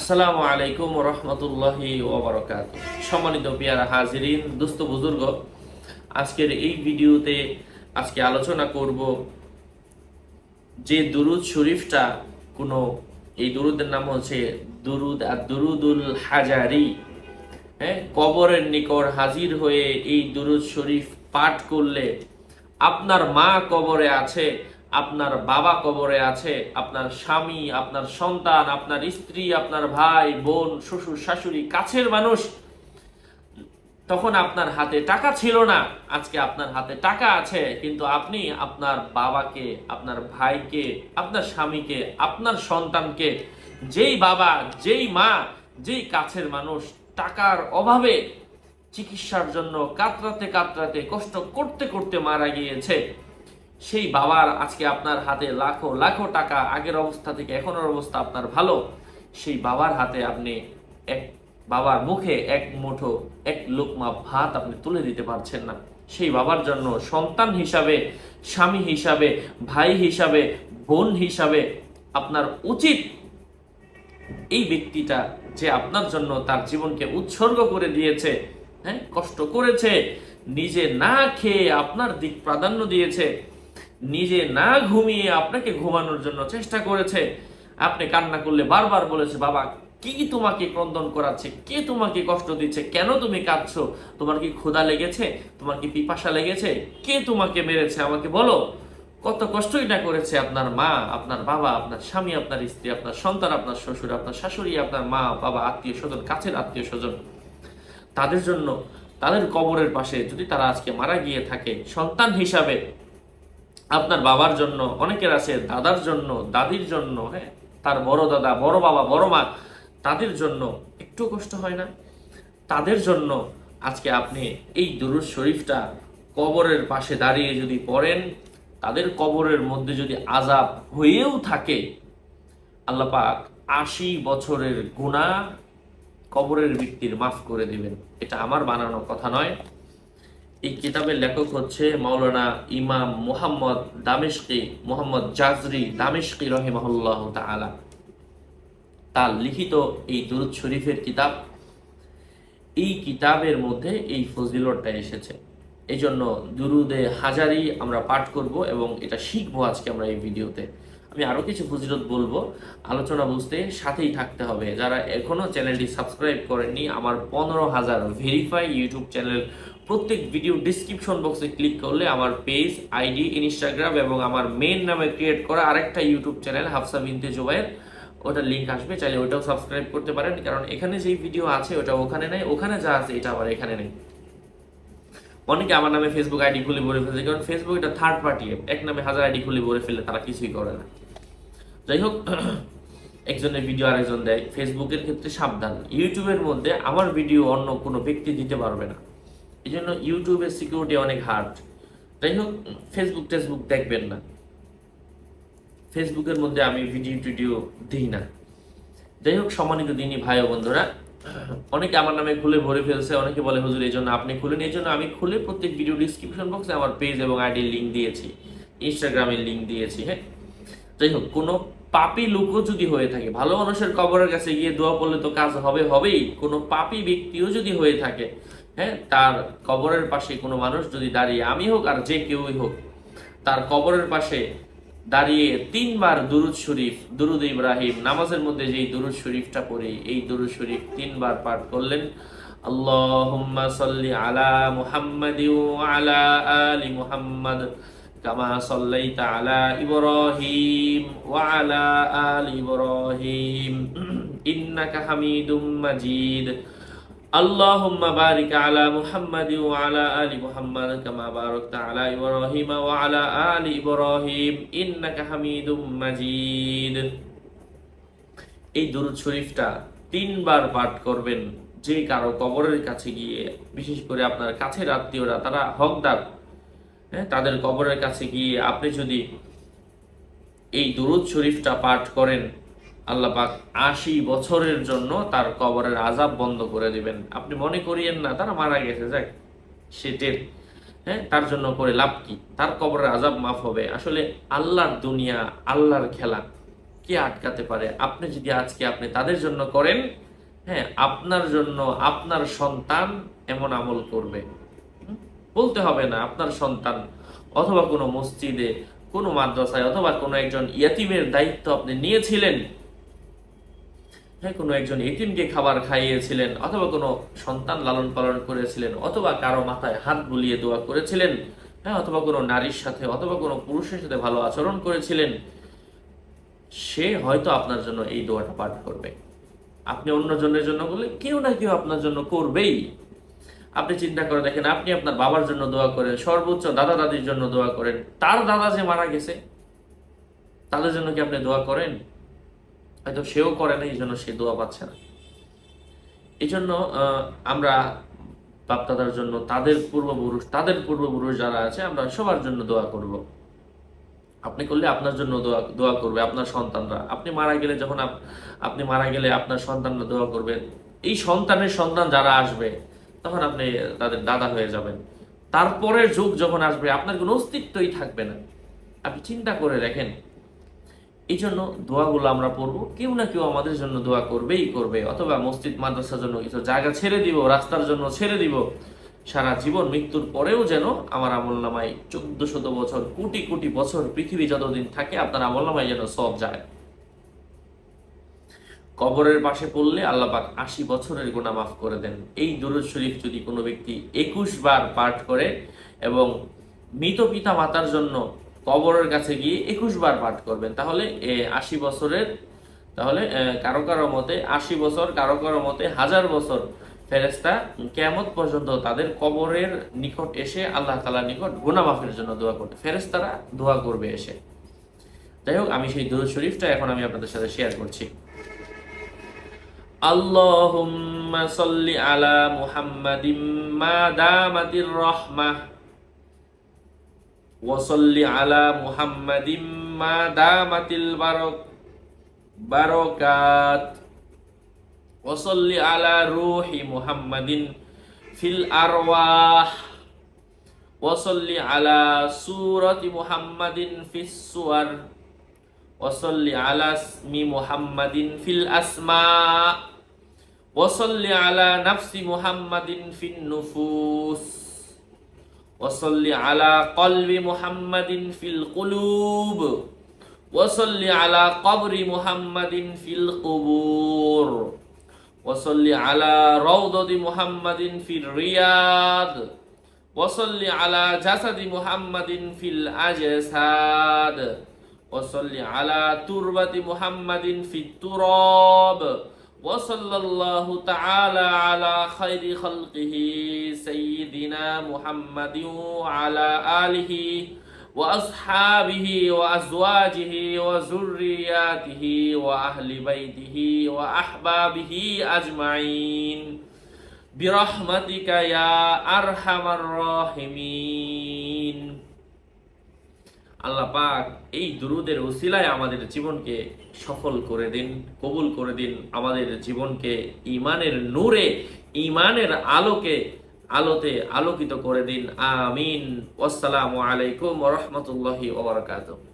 আসসালামু আলাইকুম রহমতুল্লাহি ওবরকাত সম্মানিত পিয়ারা হাজিরিন দুস্থ বুজুর্গ, আজকের এই ভিডিওতে আজকে আলোচনা করব যে দুরুদ শরীফটা কোনো, এই দুরুদের নাম হচ্ছে দুরুদ আর দুরুদুল হাজারি। হ্যাঁ কবরের নিকট হাজির হয়ে এই দুরুদ শরীফ পাঠ করলে আপনার মা কবরে আছে আপনার বাবা কবরে আছে, আপনার স্বামী, আপনার সন্তান, আপনার স্ত্রী, আপনার ভাই, বোন, শ্বশুর, শাশুড়ি, কাছের মানুষ, তখন আপনার হাতে টাকা ছিল না। আজকে আপনার হাতে টাকা আছে, কিন্তু আপনি আপনার বাবাকে, আপনার ভাইকে, আপনার স্বামীকে, আপনার সন্তানকে, যেই বাবা, যেই মা, যেই কাছের মানুষ, টাকার অভাবে চিকিৎসার জন্য কাতরাতে কাতরাতে কষ্ট করতে করতে মারা গিয়েছে। সেই বাবার আজকে আপনার হাতে লাখো লাখো টাকা, আগের অবস্থা থেকে এখনের অবস্থা আপনার ভালো, সেই বাবার হাতে আপনি এক, বাবার মুখে এক মুঠো, এক লোকমা ভাত আপনি তুলে দিতে পারছেন না। সেই বাবার জন্য সন্তান হিসাবে, স্বামী হিসাবে, ভাই হিসাবে, বোন হিসাবে আপনার উচিত এই ব্যক্তিটা যে আপনার জন্য তার জীবনকে উৎসর্গ করে দিয়েছে হ্যাঁ কষ্ট করেছে, নিজে না খেয়ে আপনার দিক প্রাধান্য দিয়েছে নিজে না ঘুমিয়ে আপনাকে ঘুমানোর জন্য চেষ্টা করেছে। আপনি কান্না করলে বারবার বলেছে, বাবা, কি তোমাকে ক্রন্দন করাচ্ছে? কে তোমাকে কষ্ট দিচ্ছে? কেন তুমি কাঁদছো? তোমার কি ক্ষুধা লেগেছে? তোমার কি পিপাসা লেগেছে? কে তোমাকে মেরেছে? আমাকে বলো। কত কষ্টই না করেছে আপনার মা, আপনার বাবা, আপনার স্বামী, আপনার স্ত্রী, আপনার সন্তান, আপনার শ্বশুর, আপনার শাশুড়ি, আপনার মা, বাবা, আত্মীয় স্বজন, কাছের আত্মীয় স্বজন। তাদের জন্য তাদের কবরের পাশে যদি তারা আজকে মারা গিয়ে থাকে, সন্তান হিসাবে আপনার বাবার জন্য, অনেকের আছে দাদার জন্য, দাদির জন্য হ্যাঁ তার বড় দাদা, বড় বাবা, বড় মা, তাদের জন্য একটু কষ্ট হয় না? তাদের জন্য আজকে আপনি এই দুরুদ শরীফটা কবরের পাশে দাঁড়িয়ে যদি পড়েন, তাদের কবরের মধ্যে যদি আজাব হয়েও থাকে, আল্লাহ পাক আশি বছরের গুণা কবরের ব্যক্তির মাফ করে দিবেন। এটা আমার বানানো কথা নয়। এই কিতাবের লেখক হচ্ছে মাওলানা ইমাম মুহাম্মদ দামেশকি মোহাম্মদ জাজরি দামেশকি রহিমাহুল্লাহ তাআলা। তার লিখিত এই দুরুদ শরীফের কিতাব, এই কিতাবের মধ্যে এই ফজিলতটা এসেছে। এই জন্য দুরুদে হাজারি আমরা পাঠ করব এবং এটা শিখব আজকে আমরা এই ভিডিওতে। আমি আরও কিছু ফজিলত বলব, আলোচনা বুঝতে সাথেই থাকতে হবে। যারা এখনও চ্যানেলটি সাবস্ক্রাইব করেননি, আমার পনেরো হাজার ভেরিফাই ইউটিউব চ্যানেল প্রত্যেক ভিডিও ডিসক্রিপশন বক্সে ক্লিক করলে আমার পেজ আইডি ইনস্টাগ্রাম এবং আমার মেন নামে ক্রিয়েট করা আরেকটা ইউটিউব চ্যানেল হাফসা বিনতে জুবাইর ওটার লিঙ্ক আসবে, চাইলে ওটাও সাবস্ক্রাইব করতে পারেন। কারণ এখানে যেই ভিডিও আছে, ওটা ওখানে নেই। ওখানে যা আছে, এটা আবার এখানে নেই। অনেকে আমার নামে ফেসবুক আইডি খুলে ভরে ফেলছে। কারণ ফেসবুক এটা থার্ড পার্টি এক নামে হাজার আইডি খুলে ভরে ফেলে তারা কিছুই করে না। যাই হোক, একজনের ভিডিও আরেকজন দেয়। ফেসবুকের ক্ষেত্রে সাবধান। ইউটিউবের মধ্যে আমার ভিডিও অন্য কোনো ব্যক্তি দিতে পারবে না। এই জন্য ইউটিউবের সিকিউরিটি অনেক হার্ড যাই হোক ফেসবুক টেসবুক দেখবেন না। ফেসবুকের মধ্যে আমি ভিডিও টিডিও দিই না। যাই হোক, সম্মানিত দিনই ভাই ও বন্ধুরা, অনেকে আমার নামে খুলে ভরে ফেলছে, অনেকে বলে, হুজুর, এই জন্য আপনি খুলেন? এই জন্য আমি খুলে প্রত্যেক ভিডিও ডিসক্রিপশন বক্সে আমার পেজ এবং আইডির লিঙ্ক দিয়েছি। ইনস্টাগ্রামের লিঙ্ক দিয়েছি হ্যাঁ? যাই হোক, কোনো পাপি লোকও যদি হয়ে থাকে, ভালো মানুষের কবরের কাছে গিয়ে দোয়া পড়লে তো কাজ হবে, হবেই। কোনো পাপি ব্যক্তিও যদি হয়ে থাকে হ্যাঁ তার কবরের পাশে কোনো মানুষ যদি দাঁড়িয়ে আমি হোক আর যে কেউই হোক, তার কবরের পাশে দাঁড়িয়ে তিনবার দুরুদ শরীফ, দুরুদ ইব্রাহিম, নামাজের মধ্যে যেই দুরুদ শরীফটা পড়ি, এই দুরুদ শরীফ তিনবার পাঠ করলেন। আল্লাহুম্মা সাল্লি আলা মুহাম্মাদি আলা আলি মুহাম্মাদ কামা সাল্লাইতা আলা ইব্রাহিম ওয়া আলা আলি ইব্রাহিম। ইন্নাকা হামিদুম মাজিদ। আলা মাজিদ। এই শরীফটা তিনবার পাঠ করবেন যে কারও কবরের কাছে গিয়ে, বিশেষ করে আপনার কাছের আত্মীয়রা, তারা হকদার হ্যাঁ তাদের কবরের কাছে গিয়ে আপনি যদি এই দুরুদ শরীফটা পাঠ করেন আল্লাহ পাক আশি বছরের জন্য তার কবরের আজাব বন্ধ করে দিবেন। আপনি মনে করিয়েন না, তারা মারা গেছে, যাক সেটের হ্যাঁ তার জন্য করে লাভ কি? তার কবরের আজাব মাফ হবে। আসলে আল্লাহর দুনিয়া, আল্লাহর খেলা কে আটকাতে পারে? আপনি যদি আজকে আপনি তাদের জন্য করেন হ্যাঁ আপনার জন্য আপনার সন্তান এমন আমল করবে। বলতে হবে না, আপনার সন্তান অথবা কোনো মসজিদে, কোনো মাদ্রাসায় অথবা কোনো একজন ইয়াতিমের দায়িত্ব আপনি নিয়েছিলেন হ্যাঁ কোনো একজন এতিমকে খাবার খাইয়েছিলেন অথবা কোনো সন্তান লালন পালন করেছিলেন অথবা কারও মাথায় হাত বুলিয়ে দোয়া করেছিলেন হ্যাঁ অথবা কোনো নারীর সাথে অথবা কোনো পুরুষের সাথে ভালো আচরণ করেছিলেন, সে হয়তো আপনার জন্য এই দোয়াটা পাঠ করবে। আপনি অন্যজনের জন্য করলে কেউ না কেউ আপনার জন্য করবেই। আপনি চিন্তা করে দেখেন, আপনি আপনার বাবার জন্য দোয়া করেন, সর্বোচ্চ দাদা দাদির জন্য দোয়া করেন, তার দাদা যে মারা গেছে, তাদের জন্য কি আপনি দোয়া করেন? হয়তো সেও করে না এই জন্য সে দোয়া পাচ্ছে না। এই জন্য আমরা বাপদাদার জন্য, তাদের পূর্বপুরুষ তাদের পূর্বপুরুষ যারা আছে, আমরা সবার জন্য দোয়া করব। আপনি করলে আপনার জন্য দোয়া দোয়া করবে আপনার সন্তানরা। আপনি মারা গেলে যখন আপ- আপনি মারা গেলে আপনার সন্তানরা দোয়া করবে। এই সন্তানের সন্তান যারা আসবে, তখন আপনি তাদের দাদা হয়ে যাবেন। তারপরের যুগ যখন আসবে, আপনার কোনো অস্তিত্বই থাকবে না। আপনি চিন্তা করে দেখেন এই জন্য দোয়াগুলো আমরা পড়ব। কেউ না কেউ আমাদের জন্য দোয়া করবেই করবে, অথবা মসজিদ, মাদ্রাসার জন্য কিছু জায়গা ছেড়ে দিব, রাস্তার জন্য ছেড়ে দিব। সারা জীবন মৃত্যুর পরেও যেন আমার আমল নামায় চোদ্দ শত বছর, কোটি কোটি বছর পৃথিবী যতদিন থাকে, আপনার আমল নামায় যেন সব যায়। কবরের পাশে পড়লে আল্লাহ পাক আশি বছরের গোনা মাফ করে দেন। এই দুরুদ শরীফ যদি কোনো ব্যক্তি একুশ বার পাঠ করে এবং মৃত পিতা মাতার জন্য কবরের কাছে গিয়ে একুশ বার পাঠ করবেন। তাহলে আশি বছরের, তাহলে কারও কারও মতে আশি বছর, কারও কারও মতে হাজার বছর ফেরেস্তা কেমত পর্যন্ত তাদের কবরের নিকট এসে আল্লাহ তালার নিকট গুনা মাফের জন্য দোয়া করতে ফেরেস্তারা দোয়া করবে এসে। যাই হোক, আমি সেই দুরুদ শরীফটা এখন আমি আপনাদের সাথে শেয়ার করছি। আল্লাহুম্মা সাল্লি আলা মুহাম্মাদিম মা দামাতির রহমাহ وصل على محمد ما دامت البرك بركات. وصل على روح محمد في الأرواح. وصل على سورة محمد في الصور وصل على اسم محمد في الأسماء. وصل على نفس محمد في النفوس. وصل على قلب محمد في القلوب. وصل على قبر محمد في القبور. وصل على روضة محمد في الرياض. وصل على جسد محمد في الأجساد. وصل على تربة محمد في التراب. وصلى الله تعالى على خير خلقه سيدنا محمد وعلى آله وأصحابه وأزواجه وذرياته وأهل بيته وأحبابه أجمعين برحمتك يا أرحم الراحمين আল্লাহ পাক এই দুরুদের ওসিলায় আমাদের জীবনকে সফল করে দিন, কবুল করে দিন। আমাদের জীবনকে ইমানের নূরে ইমানের আলোকে, আলোতে আলোকিত করে দিন। আমিন। আসসালামু আলাইকুম রহমতুল্লাহি ওবরাকাতুহ